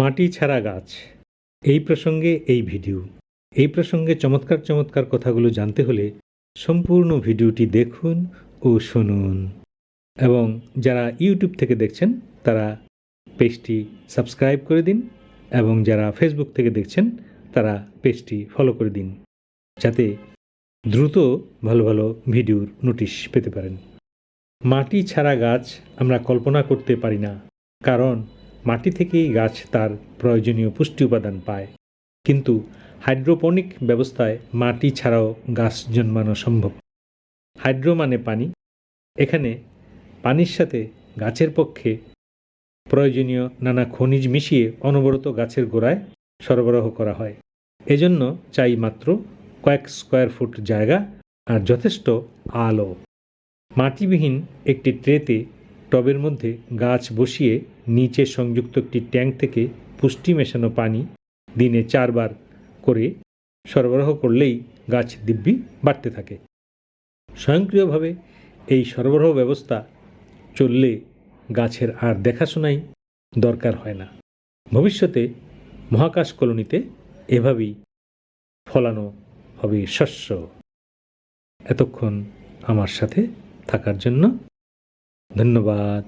মাটি ছাড়া গাছ। এই প্রসঙ্গে এই ভিডিও। এই প্রসঙ্গে চমৎকার চমৎকার কথাগুলো জানতে হলে সম্পূর্ণ ভিডিওটি দেখুন ও শুনুন। এবং যারা ইউটিউব থেকে দেখছেন, তারা পেজটি সাবস্ক্রাইব করে দিন এবং যারা ফেসবুক থেকে দেখছেন, তারা পেজটি ফলো করে দিন, যাতে দ্রুত ভালো ভালো ভিডিওর নোটিশ পেতে পারেন। মাটি ছাড়া গাছ আমরা কল্পনা করতে পারি না, কারণ মাটি থেকেই গাছ তার প্রয়োজনীয় পুষ্টি উপাদান পায়। কিন্তু হাইড্রোপনিক ব্যবস্থায় মাটি ছাড়াও গাছ জন্মানো সম্ভব। হাইড্রো মানে পানি। এখানে পানির সাথে গাছের পক্ষে প্রয়োজনীয় নানা খনিজ মিশিয়ে অনবরত গাছের গোড়ায় সরবরাহ করা হয়। এজন্য চাই মাত্র কয়েক স্কোয়ার ফুট জায়গা আর যথেষ্ট আলো। মাটিবিহীন একটি ট্রেতে টবের মধ্যে গাছ বসিয়ে নিচে সংযুক্ত একটি ট্যাঙ্ক থেকে পুষ্টি মেশানো পানি দিনে চারবার করে সরবরাহ করলেই গাছ দিব্যি বাড়তে থাকে। স্বয়ংক্রিয়ভাবে এই সরবরাহ ব্যবস্থা চললে গাছের আর দেখাশোনাই দরকার হয় না। ভবিষ্যতে মহাকাশ কলোনিতে এভাবেই ফলানো হবে শস্য। এতক্ষণ আমার সাথে থাকার জন্য ধন্যবাদ।